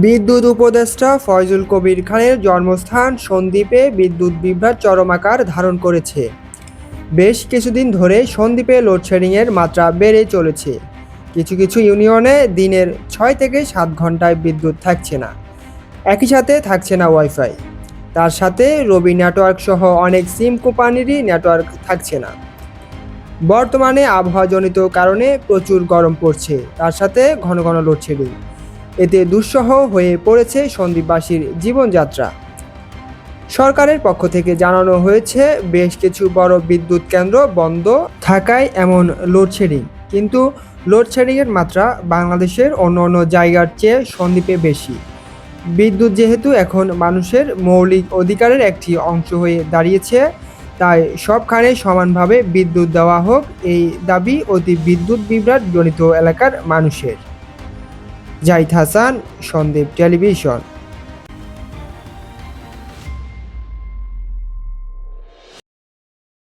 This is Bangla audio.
বিদ্যুৎ উপদেষ্টা ফয়জুল কবির খানের জন্মস্থান সন্দ্বীপে বিদ্যুৎ বিভ্রাট চরম আকার ধারণ করেছে। বেশ কিছুদিন ধরে সন্দ্বীপে লোডশেডিংয়ের মাত্রা বেড়ে চলেছে। কিছু কিছু ইউনিয়নে দিনের ছয় থেকে সাত ঘন্টায় বিদ্যুৎ থাকছে না। একই সাথে থাকছে না ওয়াইফাই। তার সাথে রবি নেটওয়ার্ক সহ অনেক সিম কোম্পানিরই নেটওয়ার্ক থাকছে না। বর্তমানে আবহাওয়াজনিত কারণে প্রচুর গরম পড়ছে। তার সাথে ঘন ঘন লোডশেডিং। এতে দুঃসহ হয়ে পড়েছে সন্দীপবাসীর জীবনযাত্রা। সরকারের পক্ষ থেকে জানানো হয়েছে, বেশ কিছু বড় বিদ্যুৎ কেন্দ্র বন্ধ থাকায় এমন লোডশেডিং। কিন্তু লোডশেডিংয়ের মাত্রা বাংলাদেশের অন্য অন্য জায়গার চেয়ে সন্দ্বীপে বেশি। বিদ্যুৎ যেহেতু এখন মানুষের মৌলিক অধিকারের একটি অংশ হয়ে দাঁড়িয়েছে, তাই সবখানে সমানভাবে বিদ্যুৎ দেওয়া হোক, এই দাবি অতি বিদ্যুৎ বিভ্রাট জনিত এলাকার মানুষের। জাহিদ হাসান সন্দীপ টেলিভিশন।